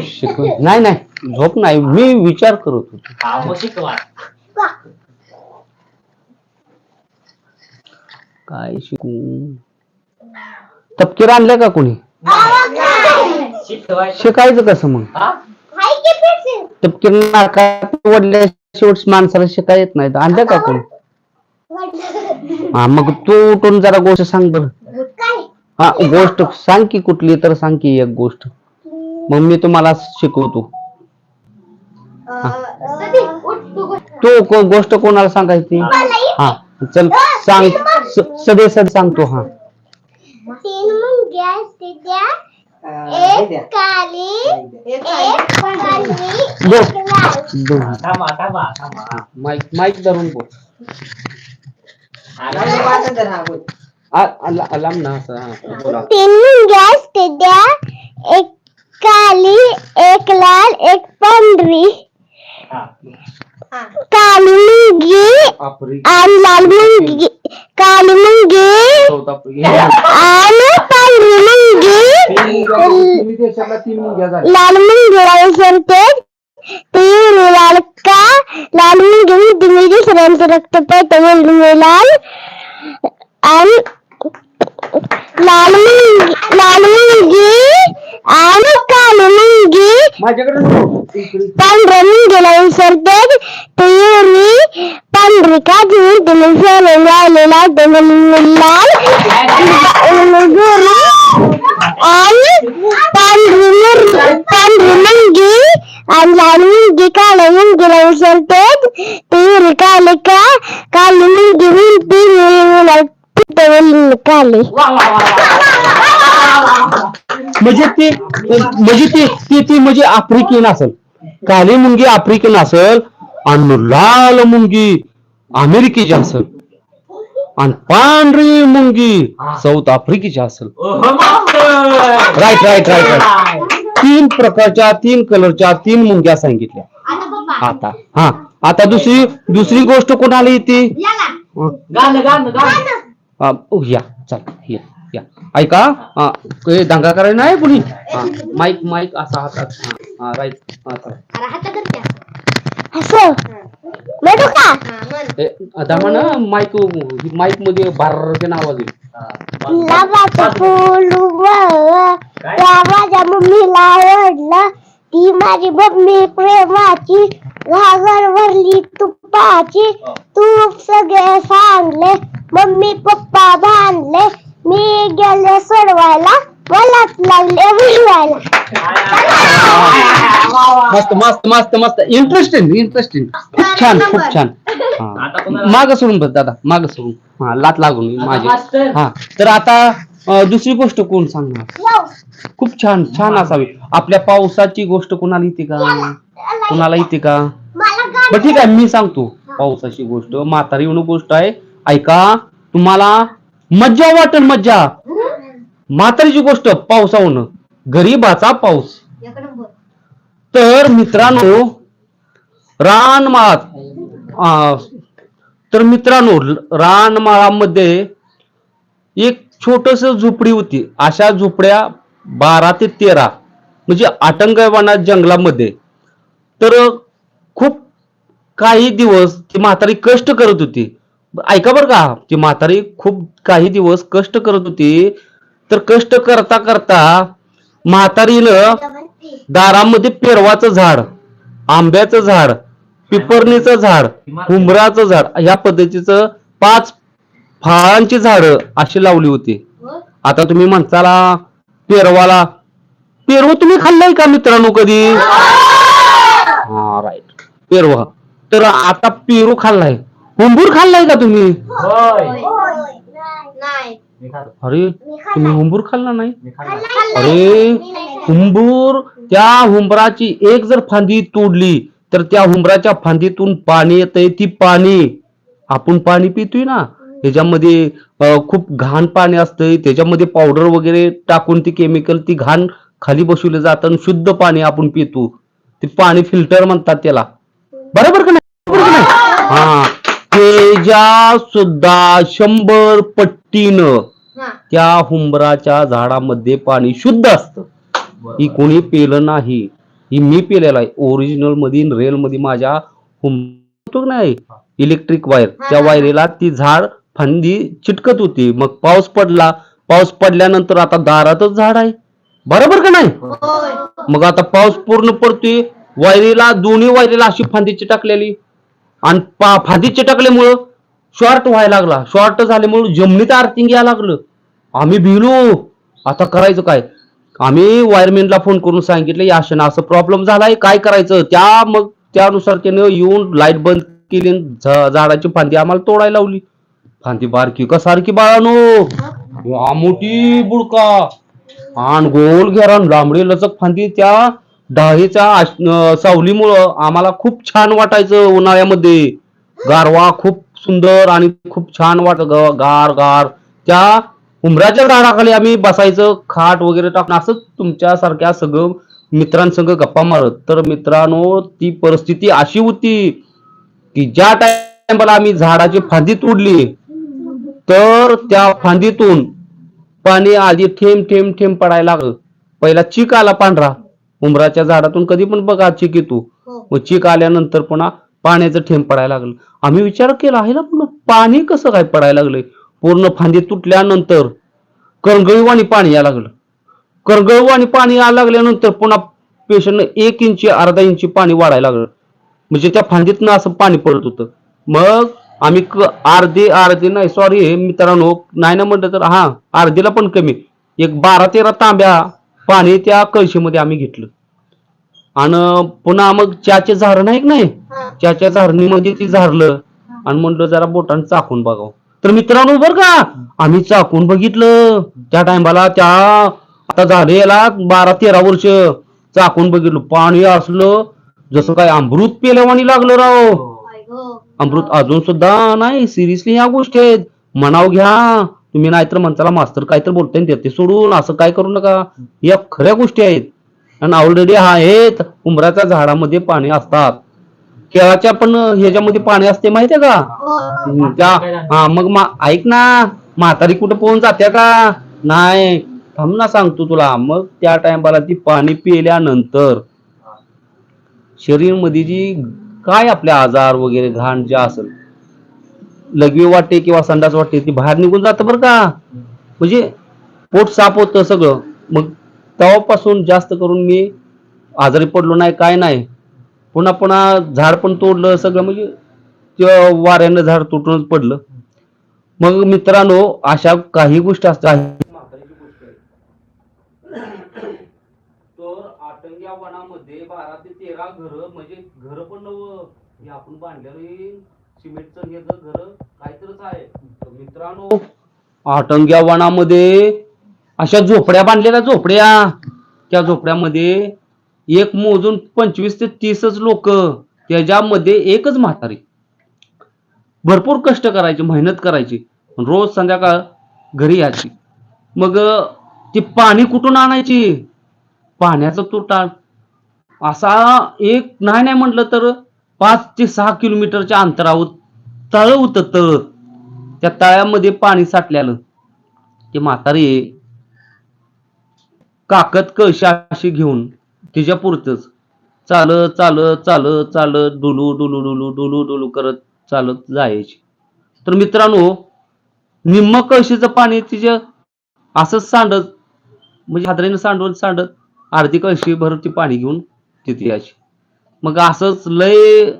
शिकव. नाही नाही. झोप नाही. मी विचार करत होतो. शिकवा. काय शिकू? तपकीर आणले का कोणी? शिकायचं कसं मग? हा? तपकीर नाकात वडल्या शेवट माणसाला शिकाय येत नाही आणलं का कोणी? हा मग तू उठून जरा गोष्ट सांग बर. हा गोष्ट सांग की कुठली तर सांग की एक गोष्ट. मग मी तुम्हाला शिकवतो. तू को- गोष्ट कोणाला सांगायची? हा चल सांग सदे सद सांगतो हा. तीन मुंग्या असते एक काली एक पांढरी बोल. एक लाल. दोन. थांबा थांबा थांबा. माईक माईक धरून बोल. ना बोला. तीन मुंग्या असते त्या एक काली एक लाल एक पांढरी. काली मुंगी आणि लाल मुंगी काली मुंगी आणि पांढरी मुंगी तीन तीन लाल मुंगीला विसरते ती लाल का लाल मुंगी तुम्ही दुसऱ्यांचं रक्त पेट लाल आणि लाल मुंगी लाल मुंगी आणि काली मुंगी माझ्याकडे नको. इकडे. पांढऱ्या मुंगीला विसरते ती मी पांढरी का तुम्ही तुम्ही सोनं लावलेला तुम्ही लाल आणि पांढरी मुर- पांढरी मुंगी आणि लाल मुंगी काळ्या मुंगीला विसरते ती काले का काली मुंगी म्हणती मी काली वा वा वा वा म्हणजे ती म्हणजे ती ती ती म्हणजे आफ्रिकन असेल. काली मुंगी आफ्रिकन असेल आणि लाल मुंगी अमेरिकेची असेल. आणि पांढरी मुंगी साऊथ आफ्रिकेची असेल. ओहो. राईट राईट राईट राईट तीन प्रकारच्या तीन कलरच्या तीन मुंग्या सांगितल्या. आता हा. आता दुसरी दुसरी गोष्ट कोणाला येते. गाणं गाणं. गाणं. ओ, या चल या या. ऐका दंगा करायला नाही कुणी? माईक माईक असा हातात राईट हा आता म्हणा माईक माईकमध्ये बारच्या आवाज येईल माझ्या मम्मीला आवडलं ती माझी मम्मी प्रेमाची घागर भरली तुपाची. तूप सगळे सांगले. मम्मी पप्पा बांधले मी गेले सोडवायला मलाच लागले मिळवायला मस्त मस्त मस्त मस्त. इंटरेस्टिंग इंटरेस्टिंग खूप छान खूप छान. माग सोडून बस दादा माग सोडून. हा लात लागून माझी. हा तर आता दुसरी गोष्ट कोण सांगणार? खूप छान छान असावी. आपल्या पावसाची गोष्ट कोणाला येते का? कोणाला येते का? बरं ठीक आहे मी सांगतो. पावसाची गोष्ट म्हातारी म्हणून गोष्ट आहे. ऐका तुम्हाला मज्जा वाटेल मज्जा. म्हातारीची गोष्ट पावसावून गरीबाचा पाऊस. तर मित्रांनो रानमाळात अं, तर मित्रांनो रानमाळामध्ये एक छोटस झोपडी होती. अशा झोपड्या बारा ते तेरा म्हणजे आटंगवाना जंगलामध्ये. तर खूप काही दिवस ती म्हातारी कष्ट करत होती. ऐका बरं का ती म्हातारी खूप काही दिवस कष्ट करत होती तर कष्ट करता करता म्हातारीनं दारामध्ये पेरवाचं झाड आंब्याचं झाड पिपरणीचं झाड हुमराचं झाड ह्या पद्धतीचं पाच फळांची झाडं अशी लावली होती. आता तुम्ही म्हणताला पेरवाला पेरव तुम्ही खाल्लाय का मित्रांनो कधी? हा. राईट पेरवा. तर आता पेरू खाल्लाय. हुंबूर खाल्लाय का तुम्ही? होय. नाही. मी खातो. अरे तुम्ही हुंबूर खाल्ला नाही? मी. अरे हुंबूर त्या हुंबराची एक जर फांदी तोडली तर त्या हुंबराच्या फांदीतून पाणी येतंय ती पाणी. आपण पाणी पितोय ना? त्याच्यामध्ये अं, खूप घाण पाणी असतंय. त्याच्यामध्ये पावडर वगैरे टाकून ती केमिकल ती घाण खाली बसवलं जातं आणि शुद्ध पाणी आपण पितो. ते पाणी फिल्टर म्हणतात त्याला. बरोबर का नाही? बरोबर का नाही? हा. त्याच्या सुद्धा शंभर पट्टीनं त्या हुंबराच्या झाडामध्ये पाणी शुद्ध असतं. ही कोणी पेलं नाही. ही मी पेलेलं आहे. ओरिजिनलमध्ये रेल मध्ये माझ्या हुंबतो नाही. इलेक्ट्रिक वायर त्या वायरीला ती झाड फांदी चिटकत होती. मग पाऊस पडला. पाऊस पडल्यानंतर आता दारातच झाड आहे. बरोबर का नाही? मग आता पाऊस पूर्ण पडतोय. वायरीला दोन्ही वायरीला अशी फांदी चिटकलेली. आणि पा- फांदी चिटकल्यामुळं शॉर्ट व्हायला लागला. शॉर्ट झाल्यामुळं जमिनीत अर्थिंग यायला लागलं. आम्ही भिलो. आता करायचं काय? आम्ही वायरमॅनला फोन करून सांगितलं या ना असं प्रॉब्लेम झालाय काय करायचं? त्या मग त्यानुसार त्यानं येऊन लाइट बंद केली झा- झाडाची फांदी आम्हाला तोडायला लावली. फांदी बारकी का सारखी बाळानो? मोठी बुडका. आण गोल घेरा लांबडी लचक फांदी त्या डाळीच्या सावलीमुळं आम्हाला खूप छान वाटायचं उन्हाळ्यामध्ये. गारवा खूप सुंदर आणि खूप छान वाट गार गार. त्या उमराच्या झाडाखाली आम्ही बसायचं खाट वगैरे टाकून असंच तुमच्यासारख्या सगळं मित्रांसंग गप्पा मारत. तर मित्रांनो ती परिस्थिती अशी होती की ज्या टायमाला आम्ही झाडाची फांदी तोडली तर त्या फांदीतून पाणी आधी थेंब थेंब थेंब पडायला लागलं. पहिला चीक आला पांढरा. उमराच्या झाडातून कधी पण बघा चीक येतो. मग चीक आल्यानंतर पुन्हा पाण्याचं थेंब पडायला लागलं. आम्ही विचार केला आहे ना पुन्हा पाणी कसं काय पडायला लागलंय? पूर्ण फांदी तुटल्यानंतर करंगळीवाणी पाणी यायला लागलं. करंगळीवाणी पाणी यायला लागल्यानंतर पुन्हा पेशंटनं एक इंची अर्धा इंची पाणी वाढायला लागलं. म्हणजे त्या फांदीतनं असं पाणी पडत होतं. मग आम्ही अर्धी अर्धी नाही सॉरी मित्रांनो नाही ना म्हटलं तर हा अर्धीला पण कमी. एक बारा तेरा तांब्या पाणी त्या कळशीमध्ये आम्ही घेतलं. आणि पुन्हा मग चहाचे झाड नाही का नाही? चहाच्या झारणीमध्ये ती झारलं. आणि म्हणलं जरा बोटाने चाकून बघावं. तर मित्रांनो बर का आम्ही चाकून बघितलं. त्या टायमाला त्या आता झाले याला बारा तेरा वर्ष चाकून बघितलं. पाणी असलं जसं काय अमृत पेल्यावानी लागलं राव. अमृत अजून सुद्धा नाही सिरियसली ह्या गोष्टी आहेत. मनाव घ्या. तुम्ही नाहीतर म्हणताला मास्तर काय तर बोलताय ना ते सोडून असं काय करू नका. या खऱ्या गोष्टी आहेत. आणि ऑलरेडी हा आहेत. उमराच्या झाडामध्ये पाणी असतात. केळाच्या पण ह्याच्यामध्ये पाणी असते माहितीये का? हम्म, त्या हा मग ऐक ना. म्हातारी कुठं पोहून जात्या का? नाही. थांब ना सांगतो तुला. मग त्या टायमाला ती पाणी पिल्यानंतर शरीरमध्ये जी काय आपले आजार वगैरे घाण जे असेल लघवी वाटते किंवा संडास वाटते ती बाहेर निघून जातं बरं का. म्हणजे पोट साफ होतं सगळं. मग तेव्हापासून जास्त करून मी आजारी पडलो नाही काय नाही. पुन्हा पुन्हा झाड पण तोडलं सगळं म्हणजे ते वाऱ्यानं झाड तुटूनच पडलं. मग मित्रांनो अशा काही गोष्टी असतात. वनामध्ये बारा ते तेरा घर म्हणजे घर पण हे आपण बांधलेलं सिमेंटचं हे घर काहीतरच आहे तर मित्रांनो आटंग्या वनामध्ये अशा झोपड्या बांधलेल्या झोपड्या. त्या झोपड्यामध्ये एक मोजून पंचवीस ते तीसच लोक त्याच्यामध्ये एकच म्हातारी. भरपूर कष्ट करायचे मेहनत करायची रोज संध्याकाळ घरी यायची. मग ती पाणी कुठून आणायची? पाण्याचा तुटा असा एक नाही नाही म्हटलं तर पाच ते सहा किलोमीटरच्या अंतरावर तळ होतं तळ. त्या तळ्यामध्ये पाणी साठलेलं. ते म्हातारी काकत कळशी अशी घेऊन तिच्या पुरतच चालत चालत चालत चालत डुलू डुलू डुलू डुलू डुलू करत चालत जायची. तर मित्रांनो निम्म कळशीचं पाणी तिच्या असंच सांडत म्हणजे हादरीनं सांडवत सांडत अर्धी कळशी भर ती पाणी घेऊन तिथे यायची. मग असंच लय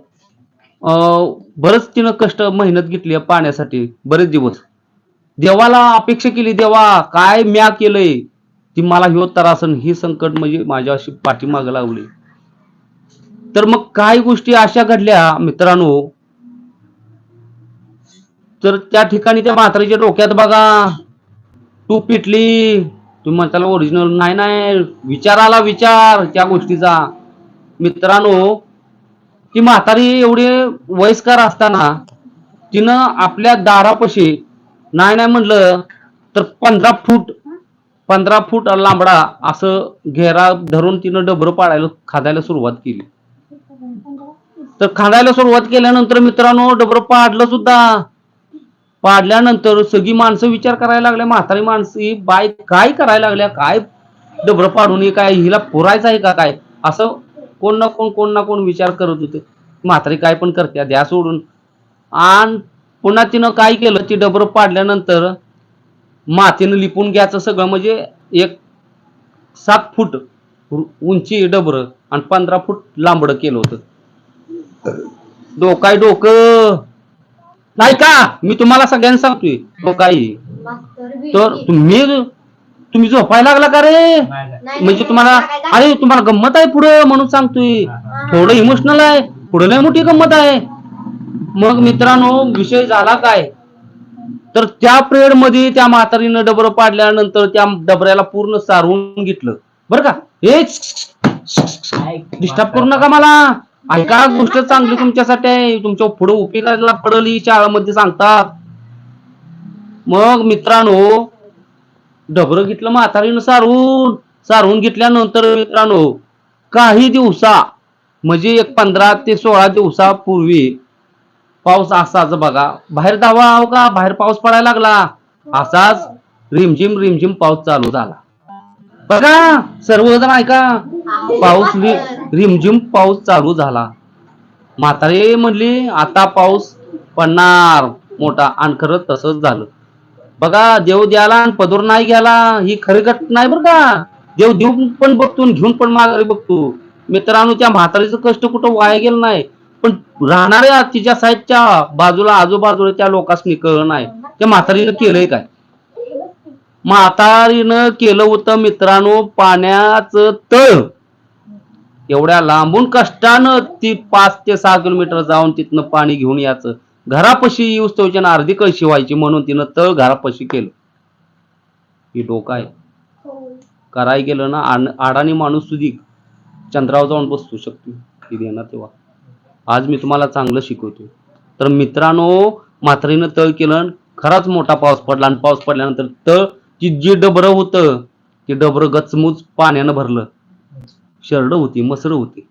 अं, बरंच तिनं कष्ट मेहनत घेतली पाण्यासाठी बरेच दिवस. देवाला अपेक्षा केली देवा काय म्या केलंय? ती मला ह्यो तरासन ही संकट म्हणजे माझ्या अशी पाठीमाग लावली तर मग काही गोष्टी अशा घडल्या मित्रांनो. तर त्या ठिकाणी त्या म्हातारीच्या डोक्यात बघा. तू पिटली. तुम्ही म्हणताला ओरिजिनल नाही नाही. विचाराला विचार त्या गोष्टीचा. मित्रांनो ती म्हातारी एवढी वयस्कर असताना तिनं आपल्या दारापाशी नाही नाही म्हणलं तर पंधरा फूट पंधरा फूट लांबडा असं घेरा धरून तिनं डबरं पाडायला खादायला सुरुवात केली. तर खादायला सुरुवात केल्यानंतर मित्रांनो डबरं पाडलं सुद्धा. पाडल्यानंतर सगळी माणसं विचार करायला लागल्या म्हातारी माणसं बाय काय करायला लागल्या? काय डबरं पाडून काय हिला पुरायचं आहे का काय? असं कोण ना कोण कोण ना कोण विचार करत होते. म्हातारी काय पण करते द्या सोडून. आणि पुन्हा तिनं काय केलं ती डबरं पाडल्यानंतर मातीनं लिपून घ्यायचं सगळं म्हणजे एक सात फूट उंची डबरं आणि पंधरा फूट लांबडं केलं होतं. डोकाय डोकं. नाही का? मी तुम्हाला सगळ्यांना सांगतोय डोकाई. तर तुम्ही तुम्ही झोपायला लागला का रे? नाही. म्हणजे तुम्हाला अरे तुम्हाला गंमत आहे पुढं म्हणून सांगतोय. थोडं इमोशनल आहे. पुढे लय मोठी गंमत आहे. मग मित्रांनो विषय झाला काय? तर त्या पिरियडमध्ये त्या म्हातारीनं डबरं पाडल्यानंतर त्या डबऱ्याला पूर्ण सारवून घेतलं. बरं का? हे डिस्टर्ब करू नका मला. ऐका गोष्ट चांगली तुमच्यासाठी आहे. तुमच्यापुढे उपयोगाला पडल शाळेमध्ये सांगतात. मग मित्रांनो डबर घेतलं म्हातारीनं सारून सारून घेतल्यानंतर मित्रांनो काही दिवसा म्हणजे एक पंधरा ते सोळा दिवसापूर्वी पाऊस असाच बघा. बाहेर धावा आहो का? बाहेर पाऊस पडायला लागला. असाच रिमझिम रिमझिम पाऊस चालू झाला. बघा सर्वजण ऐका. पाऊस रिमझिम पाऊस चालू झाला. म्हातारी म्हणली आता पाऊस पडणार. मोठा आणि तसंच झालं. बघा देव द्याला आणि पदर नाही घ्याला ही खरी घटना नाही बरं का. देव देऊन पण बघतो घेऊन पण माघारी बघतो. मित्रांनो त्या म्हातारीचं कष्ट कुठं वाया गेलं नाही. पण राहणाऱ्या तिच्या साईडच्या बाजूला आजूबाजूला त्या लोकांनी कळलं नाही. त्या म्हातारीनं केलंय काय? म्हातारीनं केलं होतं मित्रांनो पाण्याचं तळ. एवढ्या लांबून कष्टानं ती पाच ते सहा किलोमीटर जाऊन तिथनं पाणी घेऊन यायचं. घरापाशी येऊस तोच्या अर्धी कळशी व्हायची म्हणून तिनं तळ घरापाशी केलं. ही डोकं आहे. कराय गेलं ना अडाणी माणूस सुधी चंद्रावर जाऊन बसू शकतो. ही देणार तेव्हा. आज मी तुम्हाला चांगलं शिकवतो तर मित्रांनो म्हातारीनं तळ केलं खराच मोठा पाऊस पडला आणि पाऊस पडल्यानंतर तळ जी जी डबरं होतं ते डबरं गचमुच पाण्यानं भरलं. शरडं होती मसरं होती.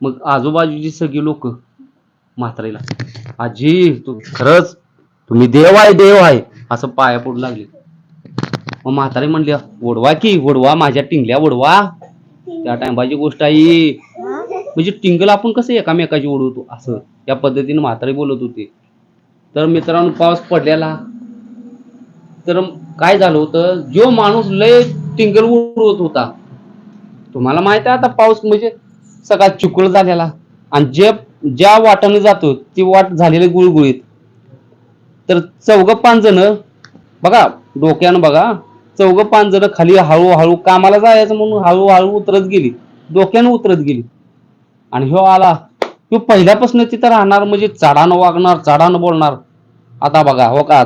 मग आजूबाजूची सगळी लोक म्हातारीला. आजी तू खरंच तुम्ही देव आहे देव आहे असं पाया पडू लागले. मग म्हातारी म्हणली ओढवा की ओढवा माझ्या टिंगल्या ओढवा. त्या टायमाची गोष्ट आहे म्हणजे टिंगल आपण कसं एकामेकाची ओढवतो? असं या पद्धतीने म्हातारी बोलत होती. तर मित्रांनो पाऊस पडलेला. तर काय झालं होतं? जो माणूस लय टिंगल उडवत होता. तुम्हाला माहीत आहे आता पाऊस म्हणजे सगळा चुकळ झालेला. आणि जे ज्या वाटाने जातो ती वाट झालेली गुळगुळीत. तर चौघ पाच जण बघा डोक्यानं बघा चौघ पाच जण खाली हळूहळू कामाला जायचं म्हणून हळूहळू उतरत गेली. डोक्यानं उतरत गेली. आणि ह्यो आला. ह्यो पहिल्यापासून तिथं राहणार म्हणजे चढानं वागणार चढानं बोलणार. आता बघा हो का?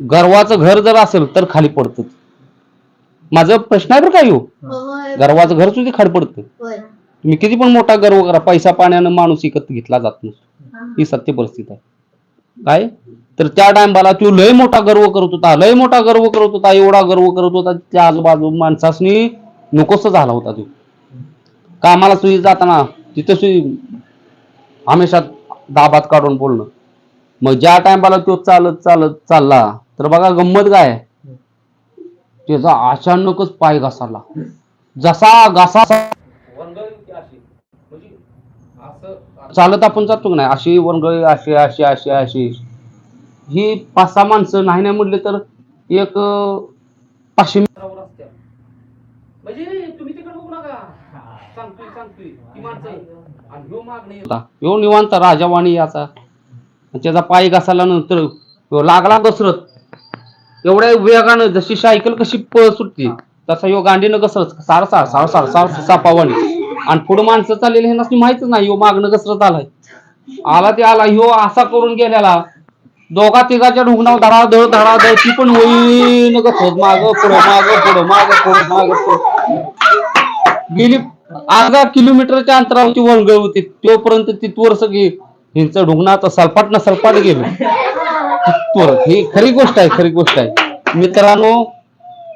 गर्वाचं घर जर असेल तर खाली पडतं. माझा प्रश्न आहे बरं का ह्यो? गर्वाचं घर सुद्धा खाली पडतं. तुम्ही किती पण मोठा गर्व करा पैसा पाण्यानं माणूस विकत घेतला जात नसतो. ही. सत्य परिस्थिती आहे. काय? तर त्या टायमाला तो लय मोठा गर्व करत होता लय मोठा गर्व करत होता एवढा गर्व करत होता त्या आजूबाजू माणसासनी नकोस झाला होता तो. कामाला सुई जाताना तिथं सुई हमेशा दाबात काढून बोलणं. मग ज्या टायमाला तो चालत चालत चालला तर बघा गंमत काय? त्याचा अचानकच पाय घसरला जसा घसा चालत आपण जातो की नाही? अशी वनगळी अशी अशी अशी अशी. ही पाच सहा माणसं नाही नाही म्हटले तर एक अं, पाचशे मीटरावर असत्या. म्हणजे तुम्ही तिकडे बघू नका. सांगतोय सांगतोय. ती माणसं. आणि ह्यो मागणे ह्यो निवांत राजावाणी याचा. आणि त्याचा पाय घासाला नंतर ह्यो लागला घसरत एवढ्या वेगानं जशी सायकल कशी पळ सुटते. तसा यो गांडीनं घसरत सार सार सार सार सार आणि पुढं माणसं चाललेली हे नसली माहितच नाही यो मागणं घसरत आलाय. आला ते आला ह्यो असा करून गेलेला दोघा तिघाच्या ढुंगणावर धडाधड धडाधड ती पण होईन घसरत माग पुढं माग पुढं माग पुढं माग पुढं. गेली अर्धा किलोमीटरच्या अंतरावरती वनगळ होती तोपर्यंत ती तोर सगळी हिंच ढुंगणाचं सलपाट ना सलपाट गेलो. तोर ही खरी गोष्ट आहे खरी गोष्ट आहे. मित्रांनो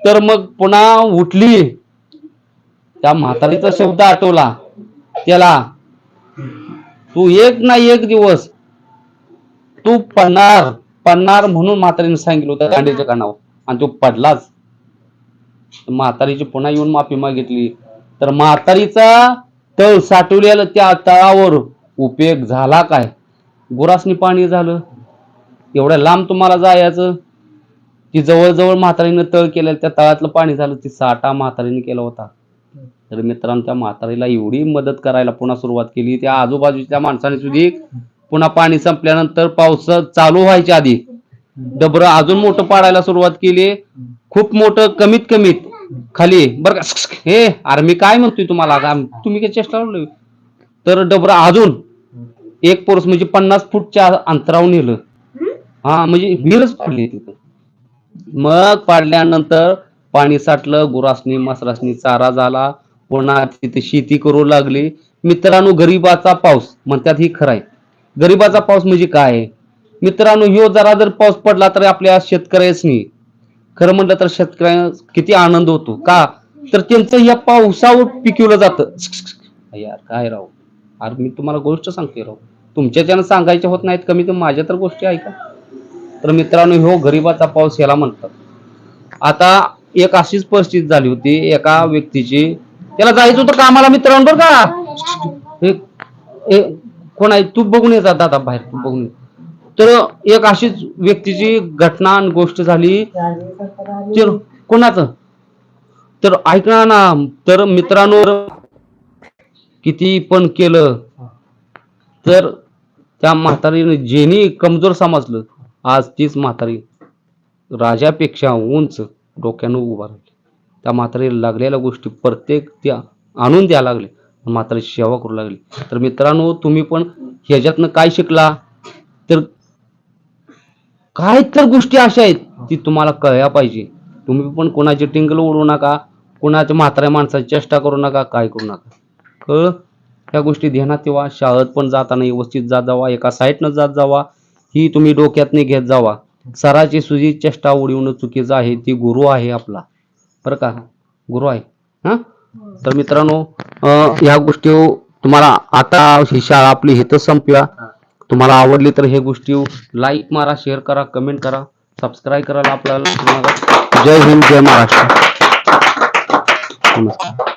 तर मग पुन्हा उठली. त्या म्हातारीचा शब्द आठवला. त्याला तू एक ना एक दिवस तू पडणार पडणार म्हणून म्हातारीने सांगितलं होतं दांडीच्या कानावर. आणि तो पडलाच. म्हातारीची पुन्हा येऊन माफी मागितली. तर म्हातारीचा तळ साठवलेलं त्या तळावर उपयोग झाला काय? गुरासनी पाणी झालं. एवढ्या लांब तुम्हाला जायचं? ती जवळजवळ म्हातारीनं तळ केलेलं त्या तळातलं पाणी झालं ती साठा म्हातारीने केला होता. तर मित्रांनो त्या म्हातारीला एवढी मदत करायला पुन्हा सुरुवात केली. त्या आजूबाजूच्या माणसाने सुद्धा पुन्हा पाणी संपल्यानंतर पाऊस चालू व्हायच्या आधी डबर अजून मोठं पाडायला सुरुवात केली. खूप मोठं कमीत कमीत खाली बरं का हे अरे मी काय म्हणतोय तुम्हाला तुम्ही काय चेष्टा तर डबर अजून एक पोरस म्हणजे पन्नास फूटच्या अंतरावर नेलं. हा म्हणजे विहीरच पडली तिथं मग पाडल्यानंतर पाणी साठलं गुरासनी मसरासनी चारा झाला. पुन्हा तिथे शेती करू लागली. मित्रांनो गरीबाचा पाऊस म्हणतात ही खरं आहे. गरीबाचा पाऊस म्हणजे काय? आहे? मित्रांनो ह्यो जरा जर पाऊस पडला तर आपल्या शेतकऱ्यासनी. खरं म्हटलं तर शेतकऱ्यांना किती आनंद होतो. का? तर त्यांचं या पावसावर पिकवलं जातं. यार काय राव? अरे मी तुम्हाला गोष्ट सांगते राव. तुमच्याच्यानं सांगायच्या होत नाहीत कमी तर माझ्या तर गोष्टी ऐका. तर मित्रांनो ह्यो गरिबाचा पाऊस याला म्हणतात. आता एक अशीच परिस्थिती झाली होती. एका व्यक्तीची त्याला जायचं होतं कामाला मित्रांनो बरं का. कोण आहे? तू बघून येतात दादा बाहेर तू बघून ये. तर एक अशीच व्यक्तीची घटना आणि गोष्ट झाली. तर कोणाचं? तर ऐकणार ना तर मित्रांनो किती पण केलं तर त्या म्हातारीने जेनी कमजोर समजलं. आज तीच म्हातारी राजापेक्षा उंच डोक्यानं उभा राहिली. त्या म्हातारीला लागलेल्या गोष्टी प्रत्येक त्या आणून द्यायला लागले. म्हातारीची सेवा करू लागली. तर मित्रांनो तुम्ही पण ह्याच्यातनं काय शिकला? तर काय तर गोष्टी अशा आहेत ती तुम्हाला कळल्या पाहिजे. तुम्ही पण कोणाची टिंगल उडवू नका कोणाच्या म्हाताऱ्या माणसाची चेष्टा करू नका काय करू नका. कळ. ह्या गोष्टी ध्यानात तेव्हा शाळेत पण जाताना व्यवस्थित जात जावा. एका साईडनं जात जावा. ही तुम्ही डोक्यातने घेत जावा. सराची सुजी चेष्टा उडवणं चुकीचं आहे ती गुरु आहे आपला. बरं का? गुरु आहे. हा? तर मित्रांनो ह्या गोष्टी हो, तुम्हाला आता ही शाळा आपली हिथं संपल्या. तुम्हाला आवडली तर हे गोष्टी हो, लाईक मारा शेअर करा कमेंट करा सबस्क्राईब करायला आपल्याला जय हिंद जय महाराष्ट्र. नमस्कार.